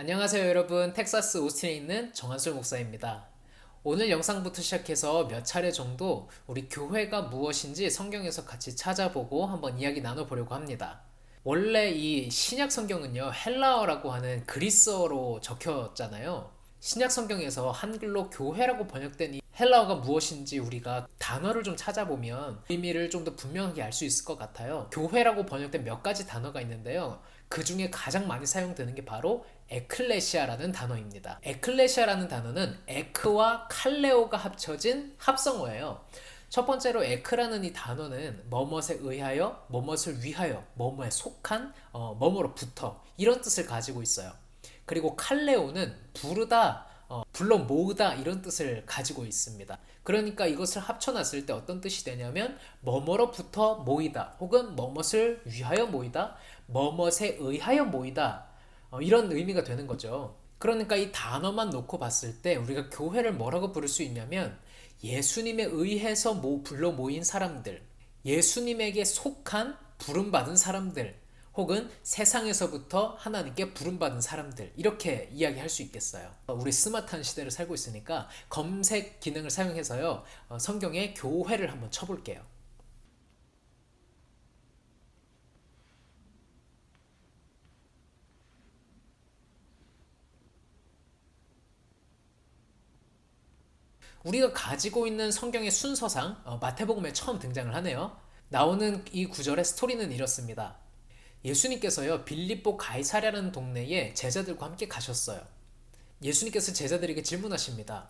안녕하세요 여러분 텍사스 오스틴에 있는 정한솔 목사입니다 오늘 영상부터 시작해서 몇 차례 정도 우리 교회가 무엇인지 성경에서 같이 찾아보고 한번 이야기 나눠보려고 합니다 원래 이 신약 성경은요 헬라어라고 하는 그리스어로 적혔잖아요 신약 성경에서 한글로 교회라고 번역된 이 헬라어가 무엇인지 우리가 단어를 좀 찾아보면 의미를 좀 더 분명하게 알 수 있을 것 같아요. 교회라고 번역된 몇 가지 단어가 있는데요. 그 중에 가장 많이 사용되는 게 바로 에클레시아라는 단어입니다. 에클레시아라는 단어는 에크와 칼레오가 합쳐진 합성어예요. 첫 번째로 에크라는 이 단어는 뭐뭇에 의하여, 뭐뭇을 위하여, 뭐뭐에 속한, 어, 뭐뭐로부터 이런 뜻을 가지고 있어요. 그리고 칼레오는 부르다, 어, 불러 모으다 이런 뜻을 가지고 있습니다. 그러니까 이것을 합쳐놨을 때 어떤 뜻이 되냐면 뭐뭐로부터 모이다 혹은 뭐뭇을 위하여 모이다 뭐뭇에 의하여 모이다 어, 이런 의미가 되는 거죠. 그러니까 이 단어만 놓고 봤을 때 우리가 교회를 뭐라고 부를 수 있냐면 예수님에 의해서 모, 불러 모인 사람들 예수님에게 속한 부름받은 사람들 혹은 세상에서부터 하나님께 부름받은 사람들 이렇게 이야기할 수 있겠어요. 우리 스마트한 시대를 살고 있으니까 검색 기능을 사용해서요 어, 성경에 교회를 한번 쳐볼게요. 우리가 가지고 있는 성경의 순서상 어, 마태복음에 처음 등장을 하네요. 나오는 이 구절의 스토리는 이렇습니다. 예수님께서요 빌립보 가이사랴라는 동네에 제자들과 함께 가셨어요. 예수님께서 제자들에게 질문하십니다.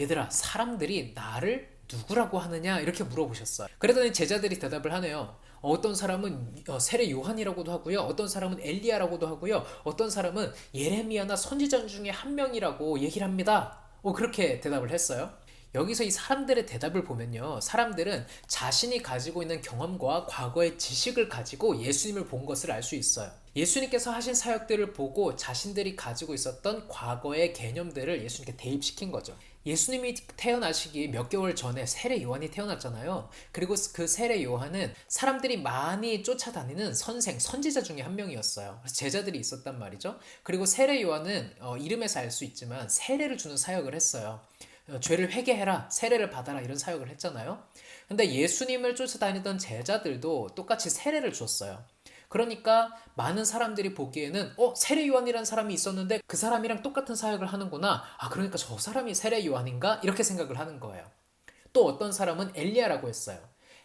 얘들아 사람들이 나를 누구라고 하느냐 이렇게 물어보셨어요. 그러더니 제자들이 대답을 하네요. 어떤 사람은 어, 세례 요한이라고도 하고요. 어떤 사람은 엘리야라고도 하고요. 어떤 사람은 예레미야나 선지자 중에 한 명이라고 얘기를 합니다. 어, 그렇게 대답을 했어요. 여기서 이 사람들의 대답을 보면요. 사람들은 자신이 가지고 있는 경험과 과거의 지식을 가지고 예수님을 본 것을 알 수 있어요. 예수님께서 하신 사역들을 보고 자신들이 가지고 있었던 과거의 개념들을 예수님께 대입시킨 거죠. 예수님이 태어나시기 몇 개월 전에 세례 요한이 태어났잖아요. 그리고 그 세례 요한은 사람들이 많이 쫓아다니는 선생, 선지자 중에 한 명이었어요. 제자들이 있었단 말이죠. 그리고 세례 요한은 어, 이름에서 알 수 있지만 세례를 주는 사역을 했어요. 어, 죄를 회개해라, 세례를 받아라 이런 사역을 했잖아요. 근데 예수님을 쫓아다니던 제자들도 똑같이 세례를 줬어요. 그러니까 많은 사람들이 보기에는 어 세례 요한이라는 사람이 있었는데 그 사람이랑 똑같은 사역을 하는구나. 아 그러니까 저 사람이 세례 요한인가 이렇게 생각을 하는 거예요. 또 어떤 사람은 엘리야라고 했어요.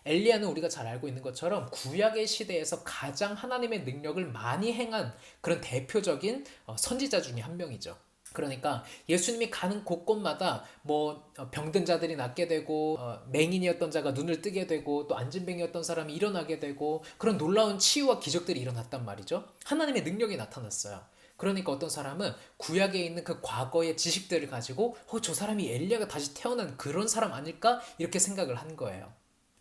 엘리야는 우리가 잘 알고 있는 것처럼 구약의 시대에서 가장 하나님의 능력을 많이 행한 그런 대표적인 어, 선지자 중에 한 명이죠. 그러니까 예수님이 가는 곳곳마다 뭐 어, 병든 자들이 낫게 되고 어, 맹인이었던 자가 눈을 뜨게 되고 또 안진뱅이였던 사람이 일어나게 되고 그런 놀라운 치유와 기적들이 일어났단 말이죠. 하나님의 능력이 나타났어요. 그러니까 어떤 사람은 구약에 있는 그 과거의 지식들을 가지고 어, 저 사람이 엘리야가 다시 태어난 그런 사람 아닐까 이렇게 생각을 한 거예요.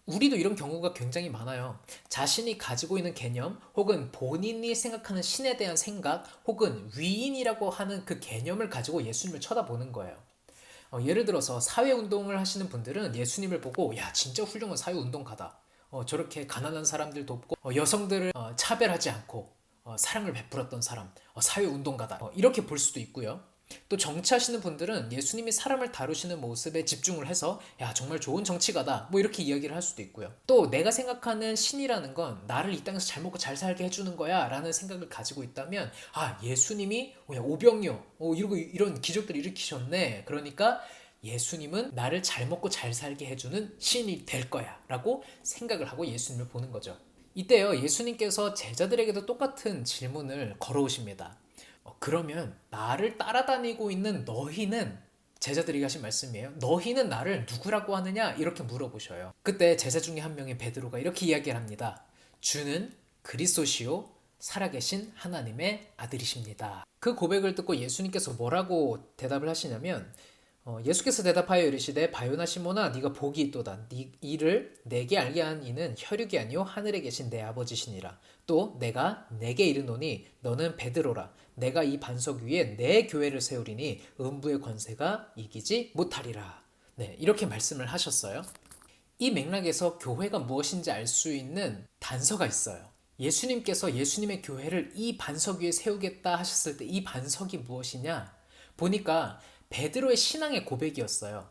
우리도 이런 경우가 굉장히 많아요. 자신이 가지고 있는 개념 혹은 본인이 생각하는 신에 대한 생각 혹은 위인이라고 하는 그 개념을 가지고 예수님을 쳐다보는 거예요. 어, 예를 들어서 사회운동을 하시는 분들은 예수님을 보고 야 진짜 훌륭한 사회운동가다. 어, 저렇게 가난한 사람들 돕고 어, 여성들을 어, 차별하지 않고 어, 사랑을 베풀었던 사람 어, 사회운동가다. 어, 이렇게 볼 수도 있고요. 또 정치하시는 분들은 예수님이 사람을 다루시는 모습에 집중을 해서 야 정말 좋은 정치가다. 뭐 이렇게 이야기를 할 수도 있고요. 또 내가 생각하는 신이라는 건 나를 이 땅에서 잘 먹고 잘 살게 해주는 거야 라는 생각을 가지고 있다면 아 예수님이 야 오병이어 어, 이러고 이런 기적들을 일으키셨네. 그러니까 예수님은 나를 잘 먹고 잘 살게 해주는 신이 될 거야. 라고 생각을 하고 예수님을 보는 거죠. 이때요 예수님께서 제자들에게도 똑같은 질문을 걸어오십니다 어, 그러면 나를 따라다니고 있는 너희는 제자들이 하신 말씀이에요. 너희는 나를 누구라고 하느냐? 이렇게 물어보셔요. 그때 제자 중에 한 명인 베드로가 이렇게 이야기를 합니다. 주는 그리스도시요 살아계신 하나님의 아들이십니다. 그 고백을 듣고 예수님께서 뭐라고 대답을 하시냐면 어, 예수께서 대답하여 이르시되 바요나 시모나 네가 복이 있도다 네 이를 내게 알게 한 이는 혈육이 아니요 하늘에 계신 내 아버지시니라 또 내가 내게 이르노니 너는 베드로라 내가 이 반석 위에 내 교회를 세우리니 음부의 권세가 이기지 못하리라 네 이렇게 말씀을 하셨어요 이 맥락에서 교회가 무엇인지 알 수 있는 단서가 있어요 예수님께서 예수님의 교회를 이 반석 위에 세우겠다 하셨을 때 이 반석이 무엇이냐? 보니까 베드로의 신앙의 고백이었어요.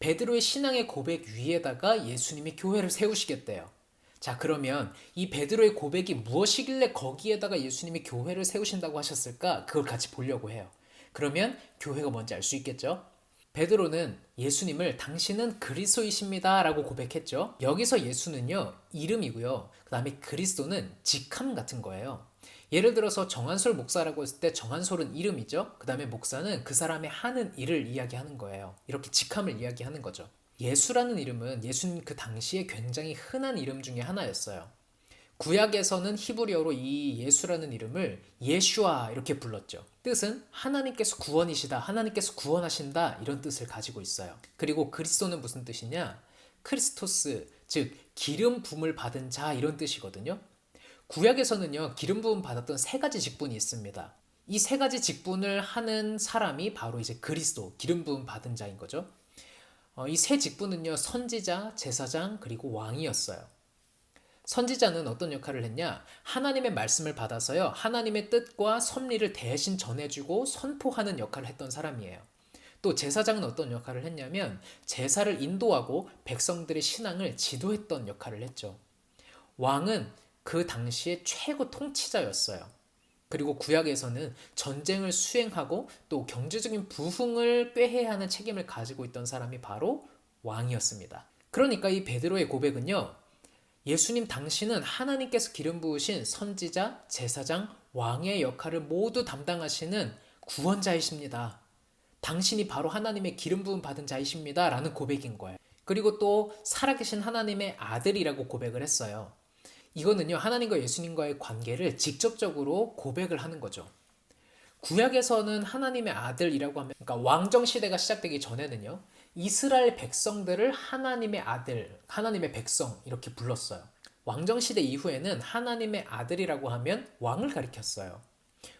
베드로의 신앙의 고백 위에다가 예수님이 교회를 세우시겠대요. 자, 그러면 이 베드로의 고백이 무엇이길래 거기에다가 예수님이 교회를 세우신다고 하셨을까? 그걸 같이 보려고 해요. 그러면 교회가 뭔지 알 수 있겠죠? 베드로는 예수님을 당신은 그리스도이십니다 라고 고백했죠. 여기서 예수는요 이름이고요. 그 다음에 그리스도는 직함 같은 거예요. 예를 들어서 정한솔 목사라고 했을 때 정한솔은 이름이죠. 그 다음에 목사는 그 사람의 하는 일을 이야기하는 거예요. 이렇게 직함을 이야기하는 거죠. 예수라는 이름은 예수님 그 당시에 굉장히 흔한 이름 중에 하나였어요. 구약에서는 히브리어로 이 예수라는 이름을 예슈아 이렇게 불렀죠. 뜻은 하나님께서 구원이시다, 하나님께서 구원하신다 이런 뜻을 가지고 있어요. 그리고 그리스도는 무슨 뜻이냐? 크리스토스, 즉 기름 부음을 받은 자 이런 뜻이거든요. 구약에서는요 기름 부음 받았던 세 가지 직분이 있습니다. 이 세 가지 직분을 하는 사람이 바로 이제 그리스도 기름 부음 받은 자인 거죠. 어, 이세 직분은요 선지자, 제사장 그리고 왕이었어요. 선지자는 어떤 역할을 했냐? 하나님의 말씀을 받아서요, 하나님의 뜻과 섭리를 대신 전해주고 선포하는 역할을 했던 사람이에요. 또 제사장은 어떤 역할을 했냐면 제사를 인도하고 백성들의 신앙을 지도했던 역할을 했죠. 왕은 그 당시의 최고 통치자였어요. 그리고 구약에서는 전쟁을 수행하고 또 경제적인 부흥을 꾀해야 하는 책임을 가지고 있던 사람이 바로 왕이었습니다. 그러니까 이 베드로의 고백은요. 예수님 당신은 하나님께서 기름 부으신 선지자, 제사장, 왕의 역할을 모두 담당하시는 구원자이십니다. 당신이 바로 하나님의 기름 부음 받은 자이십니다. 라는 고백인 거예요. 그리고 또 살아계신 하나님의 아들이라고 고백을 했어요. 이거는요, 하나님과 예수님과의 관계를 직접적으로 고백을 하는 거죠. 구약에서는 하나님의 아들이라고 하면, 그러니까 왕정 시대가 시작되기 전에는요, 이스라엘 백성들을 하나님의 아들, 하나님의 백성 이렇게 불렀어요. 왕정 시대 이후에는 하나님의 아들이라고 하면 왕을 가리켰어요.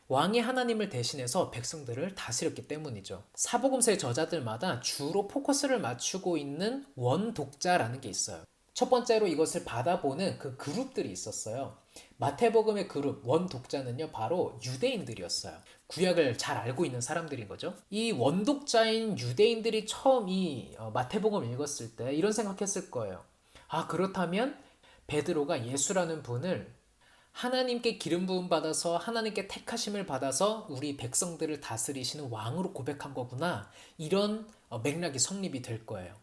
왕이 하나님을 대신해서 백성들을 다스렸기 때문이죠. 사복음서의 저자들마다 주로 포커스를 맞추고 있는 원독자라는 게 있어요. 첫 번째로 이것을 받아보는 그 그룹들이 있었어요. 마태복음의 그룹 원 독자는요 바로 유대인들이었어요. 구약을 잘 알고 있는 사람들인 거죠. 이 원독자인 유대인들이 처음 이 어, 마태복음을 읽었을 때 이런 생각했을 거예요. 아 그렇다면 베드로가 예수라는 분을 하나님께 기름 부음 받아서 하나님께 택하심을 받아서 우리 백성들을 다스리시는 왕으로 고백한 거구나 이런 어, 맥락이 성립이 될 거예요.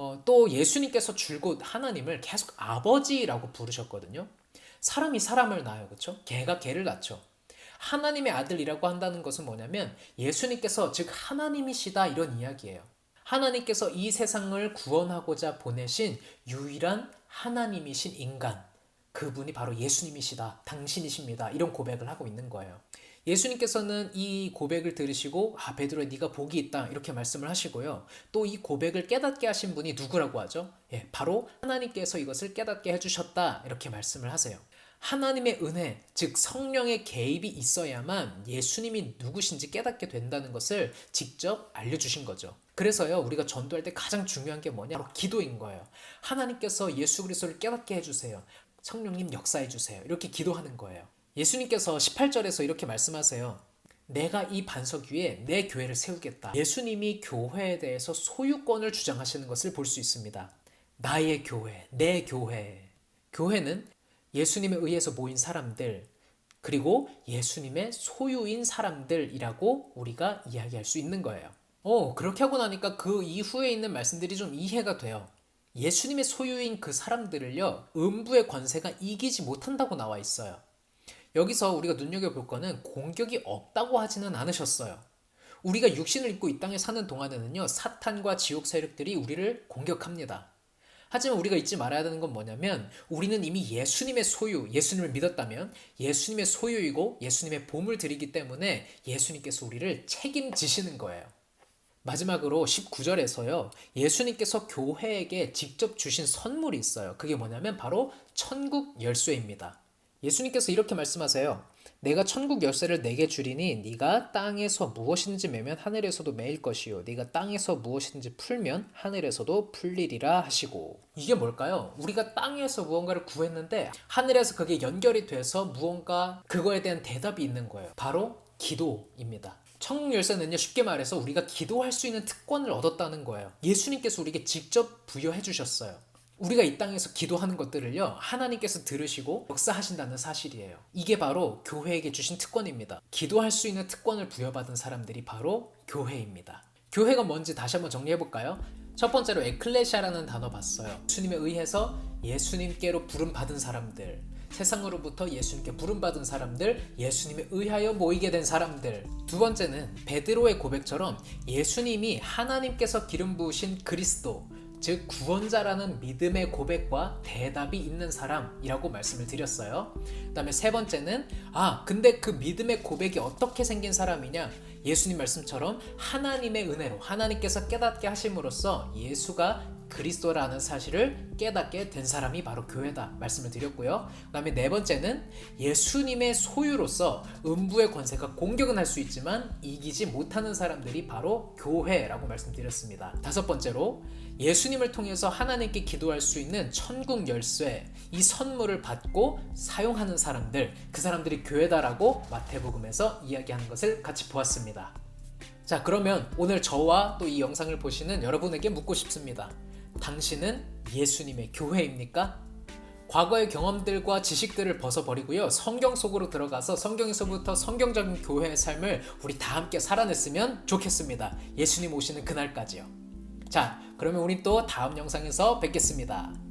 어, 또 예수님께서 줄곧 하나님을 계속 아버지라고 부르셨거든요. 사람이 사람을 낳아요. 그렇죠? 개가 개를 낳죠. 하나님의 아들이라고 한다는 것은 뭐냐면 예수님께서 즉 하나님이시다 이런 이야기예요. 하나님께서 이 세상을 구원하고자 보내신 유일한 하나님이신 인간 그분이 바로 예수님이시다. 당신이십니다. 이런 고백을 하고 있는 거예요. 예수님께서는 이 고백을 들으시고 아 베드로야 네가 복이 있다 이렇게 말씀을 하시고요. 또 이 고백을 깨닫게 하신 분이 누구라고 하죠? 예, 바로 하나님께서 이것을 깨닫게 해주셨다 이렇게 말씀을 하세요. 하나님의 은혜, 즉 성령의 개입이 있어야만 예수님이 누구신지 깨닫게 된다는 것을 직접 알려주신 거죠. 그래서요, 우리가 전도할 때 가장 중요한 게 뭐냐? 바로 기도인 거예요. 하나님께서 예수 그리스도를 깨닫게 해주세요. 성령님 역사해 주세요. 이렇게 기도하는 거예요. 예수님께서 18절에서 이렇게 말씀하세요. 내가 이 반석 위에 내 교회를 세우겠다. 예수님이 교회에 대해서 소유권을 주장하시는 것을 볼 수 있습니다. 나의 교회, 내 교회. 교회는 예수님에 의해서 모인 사람들, 그리고 예수님의 소유인 사람들이라고 우리가 이야기할 수 있는 거예요. 어, 그렇게 하고 나니까 그 이후에 있는 말씀들이 좀 이해가 돼요. 예수님의 소유인 그 사람들을요, 음부의 권세가 이기지 못한다고 나와 있어요. 여기서 우리가 눈여겨볼 거는 공격이 없다고 하지는 않으셨어요. 우리가 육신을 입고 이 땅에 사는 동안에는요, 사탄과 지옥 세력들이 우리를 공격합니다. 하지만 우리가 잊지 말아야 되는 건 뭐냐면 우리는 이미 예수님의 소유, 예수님을 믿었다면 예수님의 소유이고 예수님의 보물 드리기 때문에 예수님께서 우리를 책임지시는 거예요. 마지막으로 19절에서요. 예수님께서 교회에게 직접 주신 선물이 있어요. 그게 뭐냐면 바로 천국 열쇠입니다. 예수님께서 이렇게 말씀하세요. 내가 천국 열쇠를 내게 주리니 네가 땅에서 무엇인지 매면 하늘에서도 매일 것이요 네가 땅에서 무엇인지 풀면 하늘에서도 풀리리라 하시고 이게 뭘까요? 우리가 땅에서 무언가를 구했는데 하늘에서 그게 연결이 돼서 무언가 그거에 대한 대답이 있는 거예요. 바로 기도입니다. 천국 열쇠는요 쉽게 말해서 우리가 기도할 수 있는 특권을 얻었다는 거예요. 예수님께서 우리에게 직접 부여해 주셨어요. 우리가 이 땅에서 기도하는 것들을요 하나님께서 들으시고 역사하신다는 사실이에요. 이게 바로 교회에게 주신 특권입니다. 기도할 수 있는 특권을 부여받은 사람들이 바로 교회입니다. 교회가 뭔지 다시 한번 정리해 볼까요? 첫 번째로 에클레시아라는 단어 봤어요. 예수님에 의해서 예수님께로 부름 받은 사람들, 세상으로부터 예수님께 부름 받은 사람들, 예수님에 의하여 모이게 된 사람들. 두 번째는 베드로의 고백처럼 예수님이 하나님께서 기름 부으신 그리스도, 즉 구원자라는 믿음의 고백과 대답이 있는 사람이라고 말씀을 드렸어요. 그다음에 세 번째는 아 근데 그 믿음의 고백이 어떻게 생긴 사람이냐? 예수님 말씀처럼 하나님의 은혜로 하나님께서 깨닫게 하심으로써 예수가 그리스도라는 사실을 깨닫게 된 사람이 바로 교회다 말씀을 드렸고요. 그다음에 네 번째는 예수님의 소유로서 음부의 권세가 공격은 할 수 있지만 이기지 못하는 사람들이 바로 교회라고 말씀드렸습니다. 다섯 번째로 예수님을 통해서 하나님께 기도할 수 있는 천국 열쇠 이 선물을 받고 사용하는 사람들 그 사람들이 교회다라고 마태복음에서 이야기하는 것을 같이 보았습니다. 자 그러면 오늘 저와 또 이 영상을 보시는 여러분에게 묻고 싶습니다. 당신은 예수님의 교회입니까? 과거의 경험들과 지식들을 벗어버리고요. 성경 속으로 들어가서 성경에서부터 성경적인 교회의 삶을 우리 다 함께 살아냈으면 좋겠습니다. 예수님 오시는 그날까지요. 자, 그러면 우리 또 다음 영상에서 뵙겠습니다.